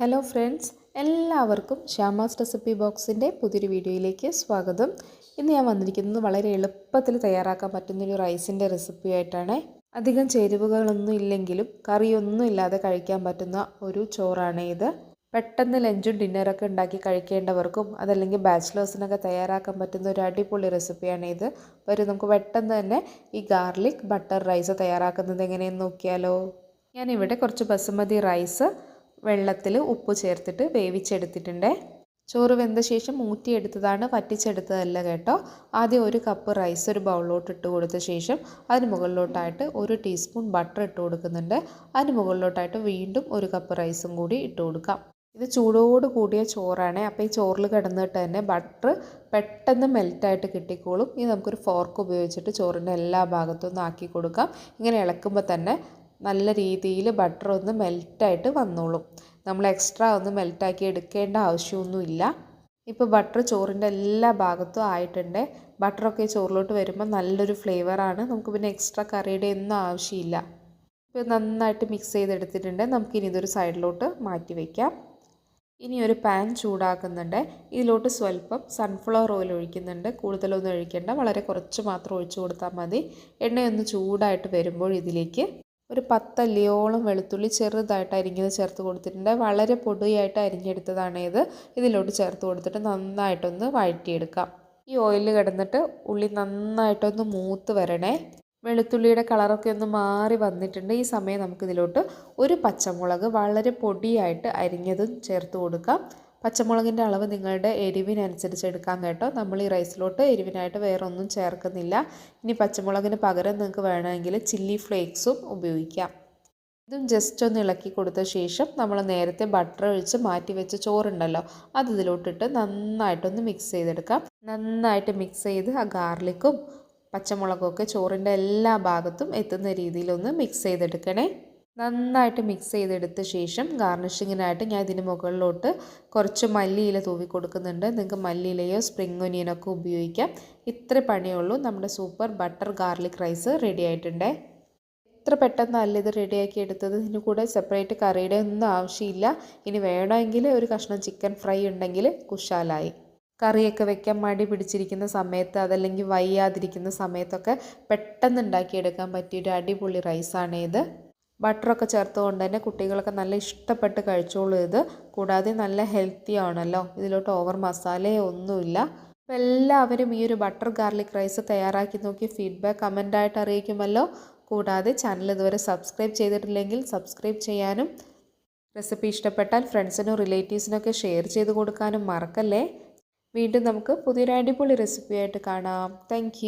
Hello friends എല്ലാവർക്കും Shyama's recipe ബോക്സിന്റെ പുതിയൊരു വീഡിയോയിലേക്ക് സ്വാഗതം. ഇന്ന് ഞാൻ വന്നിരിക്കുന്നത് വളരെ എളുപ്പത്തിൽ തയ്യാറാക്കാൻ പറ്റുന്നൊരു റൈസിന്റെ റെസിപ്പി ആയിട്ടാണ്. അധികം ചേരുവകളൊന്നും ഇല്ലെങ്കിലും കറിയൊന്നും ഇല്ലാതെ കഴിക്കാൻ പറ്റുന്ന ഒരു ചോറാണ് ഇത്. പെട്ടെന്ന് ലഞ്ചും ഡിന്നറൊക്കെ ഉണ്ടാക്കി കഴിക്കേണ്ടവർക്കും അതല്ലെങ്കിൽ ബാച്ചിലേഴ്സിനൊക്കെ തയ്യാറാക്കാൻ പറ്റുന്ന ഒരു അടിപൊളി റെസിപ്പിയാണ് ഇത്. വരും നമുക്ക് പെട്ടെന്ന് തന്നെ ഈ ഗാർലിക് ബട്ടർ റൈസ് തയ്യാറാക്കുന്നത് എങ്ങനെയെന്ന് നോക്കിയാലോ. ഞാനിവിടെ കുറച്ച് ബസുമതി റൈസ് വെള്ളത്തിൽ ഉപ്പ് ചേർത്തിട്ട് വേവിച്ചെടുത്തിട്ടുണ്ട്. ചോറ് വെന്ത ശേഷം ഊറ്റിയെടുത്തതാണ് വറ്റിച്ചെടുത്തതല്ല കേട്ടോ. ആദ്യം ഒരു കപ്പ് റൈസ് ഒരു ബൗളിലോട്ട് ഇട്ട് കൊടുത്ത ശേഷം അതിന് മുകളിലോട്ടായിട്ട് ഒരു ടീസ്പൂൺ ബട്ടർ ഇട്ട് കൊടുക്കുന്നുണ്ട്. അതിന് മുകളിലോട്ടായിട്ട് വീണ്ടും ഒരു കപ്പ് റൈസും കൂടി ഇട്ട് കൊടുക്കാം. ഇത് ചൂടോട് കൂടിയ ചോറാണ്. അപ്പോൾ ഈ ചോറിൽ കിടന്നിട്ട് തന്നെ ബട്ടർ പെട്ടെന്ന് മെൽറ്റായിട്ട് കിട്ടിക്കോളും. ഇനി നമുക്കൊരു ഫോർക്ക് ഉപയോഗിച്ചിട്ട് ചോറിന്റെ എല്ലാ ഭാഗത്തും ഒന്ന് ആക്കി കൊടുക്കാം. ഇങ്ങനെ ഇളക്കുമ്പോൾ തന്നെ നല്ല രീതിയിൽ ബട്ടർ ഒന്ന് മെൽറ്റായിട്ട് വന്നോളും. നമ്മൾ എക്സ്ട്രാ ഒന്ന് മെൽറ്റാക്കി എടുക്കേണ്ട ആവശ്യമൊന്നുമില്ല. ഇപ്പോൾ ബട്ടർ ചോറിന്റെ എല്ലാ ഭാഗത്തും ആയിട്ടുണ്ട്. ബട്ടറൊക്കെ ചോറിലോട്ട് വരുമ്പോൾ നല്ലൊരു ഫ്ലേവറാണ് നമുക്ക് പിന്നെ എക്സ്ട്രാ കറിയുടെ ഒന്നും ആവശ്യമില്ല. ഇപ്പോൾ നന്നായിട്ട് മിക്സ് ചെയ്തെടുത്തിട്ടുണ്ട്. നമുക്കിനി ഇതൊരു സൈഡിലോട്ട് മാറ്റി വയ്ക്കാം ഇനി ഒരു പാൻ ചൂടാക്കുന്നുണ്ട്. ഇതിലോട്ട് സ്വല്പം സൺഫ്ലവർ ഓയിൽ ഒഴിക്കുന്നുണ്ട്. കൂടുതലൊന്നും ഒഴിക്കേണ്ട. വളരെ കുറച്ച് മാത്രം ഒഴിച്ചു കൊടുത്താൽ മതി. എണ്ണയൊന്ന് ചൂടായിട്ട് വരുമ്പോൾ ഇതിലേക്ക് ഒരു പത്തല്ലിയോളം വെളുത്തുള്ളി ചെറുതായിട്ട് അരിഞ്ഞത് ചേർത്ത് കൊടുത്തിട്ടുണ്ട്. വളരെ പൊടിയായിട്ട് അരിഞ്ഞെടുത്തതാണ് ഇത്. ഇതിലോട്ട് ചേർത്ത് കൊടുത്തിട്ട് നന്നായിട്ടൊന്ന് വഴറ്റിയെടുക്കാം. ഈ ഓയിലിൽ കിടന്നിട്ട് ഉള്ളി നന്നായിട്ടൊന്ന് മൂത്ത് വരണേ. വെളുത്തുള്ളിയുടെ കളറൊക്കെ ഒന്ന് മാറി വന്നിട്ടുണ്ട്. ഈ സമയം നമുക്കിതിലോട്ട് ഒരു പച്ചമുളക് വളരെ പൊടിയായിട്ട് അരിഞ്ഞതും ചേർത്ത് കൊടുക്കാം. പച്ചമുളകിന്റെ അളവ് നിങ്ങളുടെ എരിവിനനുസരിച്ച് എടുക്കാം കേട്ടോ. നമ്മൾ ഈ റൈസിലോട്ട് എരിവിനായിട്ട് വേറെ ഒന്നും ചേർക്കുന്നില്ല. ഇനി പച്ചമുളകിന് പകരം നിങ്ങൾക്ക് വേണമെങ്കിൽ ചില്ലി ഫ്ലേക്സും ഉപയോഗിക്കാം. ഇതും ജസ്റ്റ് ഒന്ന് ഇളക്കി കൊടുത്ത ശേഷം നമ്മൾ നേരത്തെ ബട്ടർ ഒഴിച്ച് മാറ്റി വെച്ച ചോറുണ്ടല്ലോ അത് ഇതിലോട്ടിട്ട് നന്നായിട്ടൊന്ന് മിക്സ് ചെയ്തെടുക്കാം. നന്നായിട്ട് മിക്സ് ചെയ്ത് ആ ഗാർലിക്കും പച്ചമുളകൊക്കെ ചോറിന്റെ എല്ലാ ഭാഗത്തും എത്തുന്ന രീതിയിലൊന്ന് മിക്സ് ചെയ്തെടുക്കണേ. നന്നായിട്ട് മിക്സ് ചെയ്തെടുത്ത ശേഷം ഗാർണിഷിങ്ങിനായിട്ട് ഞാൻ ഇതിന് മുകളിലോട്ട് കുറച്ച് മല്ലിയില തൂവി കൊടുക്കുന്നുണ്ട്. നിങ്ങൾക്ക് മല്ലിയിലയോ സ്പ്രിംഗ് ഒനിയനൊക്കെ ഉപയോഗിക്കാം. ഇത്ര പണിയുള്ളൂ. നമ്മുടെ super butter garlic rice ready ആയിട്ടുണ്ട്. എത്ര പെട്ടെന്നല്ല ഇത് റെഡിയാക്കി എടുത്തത്. ഇതിന് കൂടെ സെപ്പറേറ്റ് കറിയുടെ ഒന്നും ആവശ്യമില്ല. ഇനി വേണമെങ്കിൽ ഒരു കഷ്ണം ചിക്കൻ ഫ്രൈ ഉണ്ടെങ്കിൽ കുശാലായി. കറിയൊക്കെ വെക്കാൻ മടി പിടിച്ചിരിക്കുന്ന സമയത്ത് അതല്ലെങ്കിൽ വയ്യാതിരിക്കുന്ന സമയത്തൊക്കെ പെട്ടെന്ന് ഉണ്ടാക്കിയെടുക്കാൻ പറ്റിയൊരു അടിപൊളി റൈസാണ് ഇത്. ബട്ടറൊക്കെ ചേർത്തുകൊണ്ട് തന്നെ കുട്ടികളൊക്കെ നല്ല ഇഷ്ടപ്പെട്ട് കഴിച്ചോളൂ ഇത്. കൂടാതെ നല്ല ഹെൽത്തി ആണല്ലോ. ഇതിലോട്ട് ഓവർ മസാലയോ ഒന്നുമില്ല. അപ്പോൾ എല്ലാവരും ഈ ഒരു ബട്ടർ ഗാർലിക് റൈസ് തയ്യാറാക്കി നോക്കി ഫീഡ്ബാക്ക് കമന്റായിട്ട് അറിയിക്കുമല്ലോ. കൂടാതെ ചാനൽ ഇതുവരെ സബ്സ്ക്രൈബ് ചെയ്തിട്ടില്ലെങ്കിൽ സബ്സ്ക്രൈബ് ചെയ്യാനും റെസിപ്പി ഇഷ്ടപ്പെട്ടാൽ ഫ്രണ്ട്സിനും റിലേറ്റീവ്സിനൊക്കെ ഷെയർ ചെയ്ത് കൊടുക്കാനും മറക്കല്ലേ. വീണ്ടും നമുക്ക് പുതിയൊരു അടിപൊളി റെസിപ്പിയായിട്ട് കാണാം. താങ്ക്